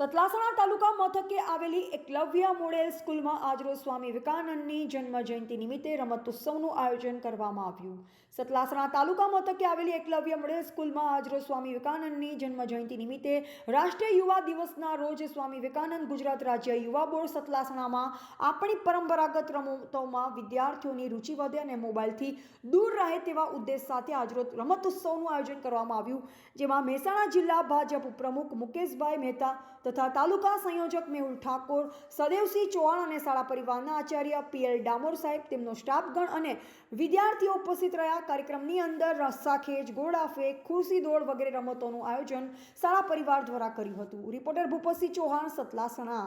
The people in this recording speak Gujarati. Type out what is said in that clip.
સતલાસણા તાલુકા મથકે આવેલી એકલવ્ય મોડેલ સ્કૂલમાં આજરોજ સ્વામી વિવેકાનંદની જન્મ જયંતિ નિમિત્તે રમતોત્સવનું આયોજન કરવામાં આવ્યું. સતલાસણા તાલુકા મથકે આવેલી એકલવ્ય મોડેલ સ્કૂલમાં આજરોજ સ્વામી વિવેકાનંદની જન્મ જયંતિ નિમિત્તે રાષ્ટ્રીય યુવા દિવસના રોજ સ્વામી વિવેકાનંદ ગુજરાત રાજ્ય યુવા બોર્ડ સતલાસણામાં આપણી પરંપરાગત રમતોમાં વિદ્યાર્થીઓની રુચિ વધે અને મોબાઈલથી દૂર રહે તેવા ઉદ્દેશ સાથે આજરોજ રમતોત્સવનું આયોજન કરવામાં આવ્યું. જેમાં મહેસાણા જિલ્લા ભાજપ પ્રમુખ મુકેશભાઈ મહેતા તથા તાલુકા સંયોજક મેહુલ ઠાકોર, સદેવસિંહ ચૌહાણ અને શાળા પરિવારના આચાર્ય પીએલ ડામોર સાહેબ, તેમનો સ્ટાફગણ અને વિદ્યાર્થીઓ ઉપસ્થિત રહ્યા. કાર્યક્રમની અંદર રસ્સાખેજ ઘોડા ફેંક ખુરશી દોડ વગેરે રમતોનું આયોજન શાળા પરિવાર દ્વારા કર્યું હતું. રિપોર્ટર ભૂપતસિંહ ચૌહાણ, સતલાસણા.